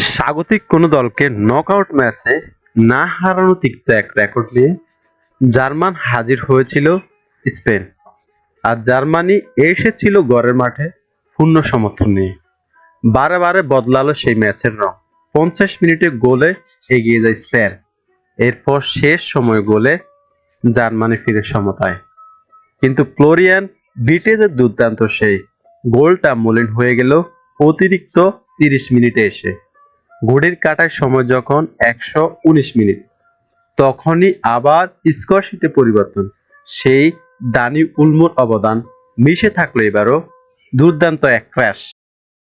স্বাগতিক কোনো দলকে নকআউট ম্যাচে না হারানো তিক্ত এক রেকর্ড নিয়ে জার্মান হাজির হয়েছিল স্পেন। আর জার্মানি এসেছিল গড়ের মাঠে পূর্ণ সমর্থন নিয়ে। বারে বারে বদলালো সেই ম্যাচের রং। পঞ্চাশ মিনিটে গোলে এগিয়ে যায় স্পেন। এরপর শেষ সময় গোলে জার্মানি ফিরে সমতায়। কিন্তু ফ্লোরিয়ান বিটেজের দুর্দান্ত সেই গোলটা মলিন হয়ে গেল অতিরিক্ত তিরিশ মিনিটে এসে। ঘড়ির কাটার সময় যখন একশো উনিশ মিনিট, তখনই আবার স্কোর শিটে পরিবর্তন। সেই দানি উলমোর অবদান মিশে থাকল এবারও দুর্দান্ত এক ক্র্যাশ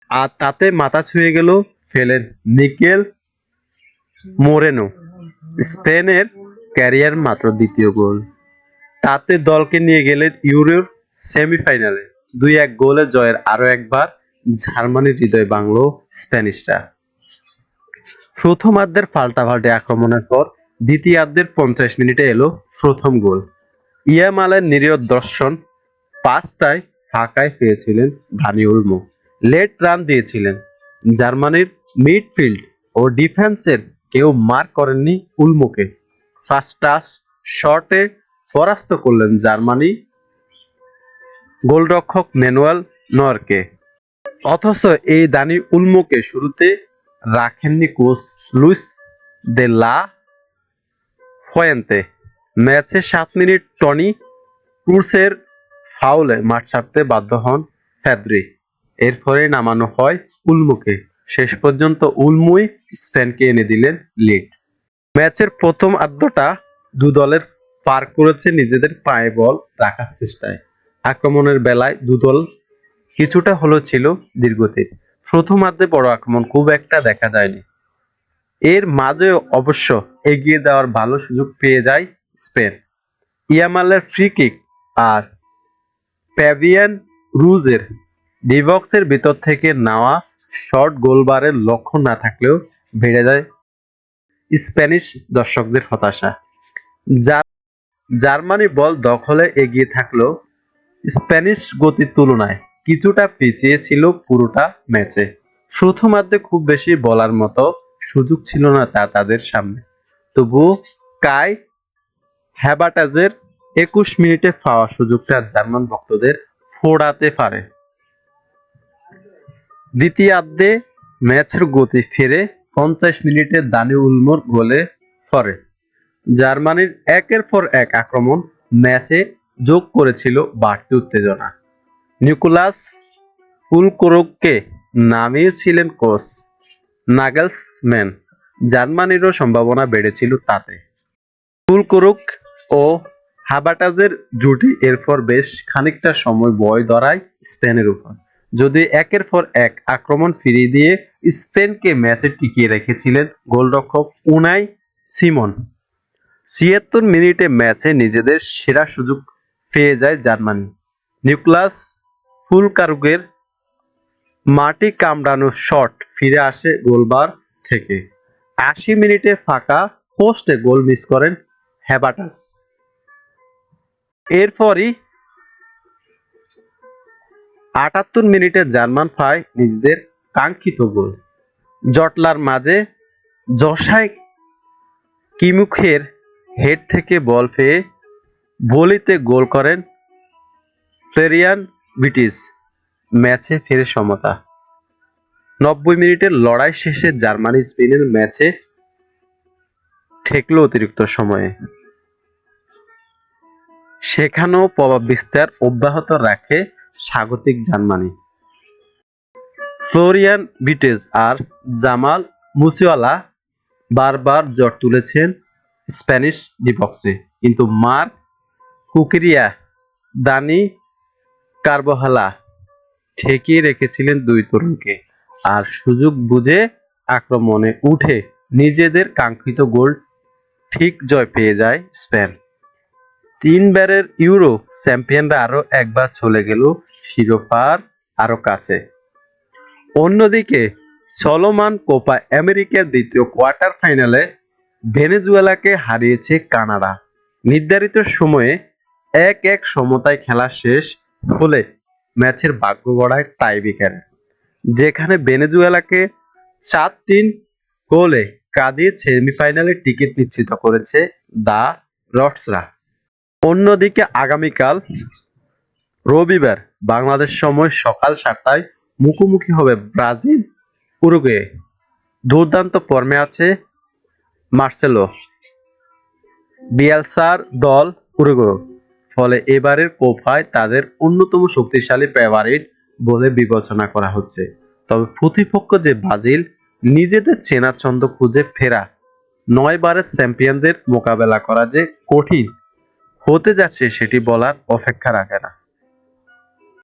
আর তাতে মাথা ছুঁয়ে গেল ফেলেন নিকেল মোরেনো, স্পেনের ক্যারিয়ার মাত্র দ্বিতীয় গোল। তাতে দলকে নিয়ে গেলেন ইউরোর সেমিফাইনালে দুই এক গোলে জয়ের আরও একবার জার্মানির হৃদয় বাংলো স্প্যানিশরা। প্রথমার্ধের পাল্টাপাল্টি আক্রমণের পর দ্বিতীয়ার্ধের পঞ্চাশ মিনিটে এলো প্রথম গোল। ইয়ামালের নিরীহ দর্শন পাঁচটায় ফাঁকায় পেয়েছিলেন ভানি উলমো। লেট রান দিয়েছিলেন। জার্মানির মিডফিল্ড ও ডিফেন্সের কেউ মার্ক করেননি উলমোকে। ফার্স্ট টাচ শটে পরাস্ত করলেন জার্মানি গোলরক্ষক ম্যানুয়াল নরকে। অথচ এই দানি উলমোকে শুরুতে রাখেননি কোচ লুইস দে লা ফয়েন্তে। ম্যাচে সাত মিনিট টনি ক্রুসের ফাউলে মাঠ ছাড়তে বাধ্য হন ফ্যাদ্রি এর ফলে নামানো হয় উলমুকে। শেষ পর্যন্ত উলমুই স্পেনকে এনে দিলেন লিড। ম্যাচের প্রথম আর্ধটা দু দলের পার করেছে নিজেদের পায়ে বল রাখার চেষ্টায়। আক্রমণের বেলায় দুদল কিছুটা হলো ছিল দীর্ঘতির প্রথমার্ধে বড় আক্রমণ খুব একটা দেখা যায়নি। এর মাঝেও অবশ্য এগিয়ে দেওয়ার ভালো সুযোগ পেয়ে যায় স্পেন। ইয়ামালের ফ্রি কিক আর প্যাভিয়ান রুজের ডিবক্সের ভিতর থেকে নেওয়া শর্ট গোলবারের লক্ষ্য না থাকলেও বেড়ে যায় স্প্যানিশ দর্শকদের হতাশা। জার্মানি বল দখলে এগিয়ে থাকলেও স্প্যানিশ গতির তুলনায় কিছুটা পিছিয়ে ছিল পুরোটা ম্যাচে। প্রথমার্ধে খুব বেশি বলার মতো সুযোগ ছিল না তা তাদের সামনে। তবু কাই হ্যাবাটাজের একুশ মিনিটে পাওয়া সুযোগটা জার্মান ভক্তদের ফোড়াতে পারে। দ্বিতীয়ার্ধে ম্যাচের গতি ফিরে পঞ্চাশ মিনিটে দানি উলমোর গোলে ফরে জার্মানির একের পর এক আক্রমণ ম্যাচে যোগ করেছিল বাড়তি উত্তেজনা। নিকোলাস ফুলকোরককে নামিয়েছিলেন কোচ নাগেলসম্যান। জার্মানিরও সম্ভাবনা বেড়েছিল তাতে। ফুলকোরক ও হাবাটাজের জুটি এরপর বেশ খানিকটা সময় বয় ধরায় স্পেনের উপর। যদি একের পর এক আক্রমণ ফিরিয়ে দিয়ে স্পেনকে ম্যাচে টিকিয়ে রেখেছিলেন গোলরক্ষক উনাই সিমন। ছিয়াত্তর মিনিটে ম্যাচে নিজেদের সেরা সুযোগ পেয়ে যায় জার্মানি। নিউক্লাস ফুলকারুগের মাটি কামড়ানো শট ফিরে আসে গোলবার থেকে। আশি মিনিটে ফাঁকা পোস্টে গোল মিস করেন হ্যাবাটাস এরপরই আটাত্তর মিনিটে জার্মান পায় নিজেদের কাঙ্ক্ষিত গোল। জটলার মাঝে জসাই কিমুখের হেড থেকে বল পেয়ে বলিতে গোল করেন ফ্লেরিয়ান ব্রিটিশ ম্যাচে ফিরে সমতা। নব্বই মিনিটের লড়াই শেষে জার্মানি স্পেনের ম্যাচে ঠেকলো অতিরিক্ত সময়ে। সেখানেও প্রভাব বিস্তার অব্যাহত রাখে স্বাগতিক জার্মানি। ফ্লোরিয়ান বিটেজ আর জামাল মুসিওয়ালা বারবার জ্বর তুলেছেন স্প্যানিশ ডিবক্সে কিন্তু মার্ক কুকেরিয়া, দানি কার্বোহালা। ঠেকিয়ে রেখেছিলেন দুই তরুণকে। আর সুযোগ বুঝে আক্রমণে উঠে নিজেদের কাঙ্ক্ষিত গোল ঠিক জয় পেয়ে যায় স্পেন। তিনবারের ইউরো চ্যাম্পিয়নরা আরও একবার চলে গেল শিরোপার আরও কাছে। অন্যদিকে চলমান কোপা আমেরিকার দ্বিতীয় কোয়ার্টার ফাইনালে ভেনেজুয়েলাকে হারিয়েছে কানাডা। নির্ধারিত সময়ে এক এক সমতায় খেলা শেষ হলে ম্যাচের ভাগ্য গড়ায় টাইব্রেকারে যেখানে ভেনেজুয়েলাকে চার তিন গোলে কাদির সেমিফাইনালে টিকিট নিশ্চিত করেছে দা রটসরা। অন্যদিকে আগামীকাল রবিবার বাংলাদেশ সময় সকাল সাতটায় মুখোমুখি হবে ব্রাজিল। উরুগুয়ে। দুর্দান্ত ফর্মে আছে মার্সেলো। বিয়ালসার দল উরুগুয়ে। ফলে এবারের কোপায় তাদের অন্যতম শক্তিশালী ফেভারিট বলে বিবেচনা করা হচ্ছে। তবে প্রতিপক্ষ যে ব্রাজিল, নিজেদের চেনা ছন্দ খুঁজে ফেরা, নয় বারের চ্যাম্পিয়নদের মোকাবেলা করা যে কঠিন, হতে যাচ্ছে সেটি বলার অপেক্ষা রাখে না।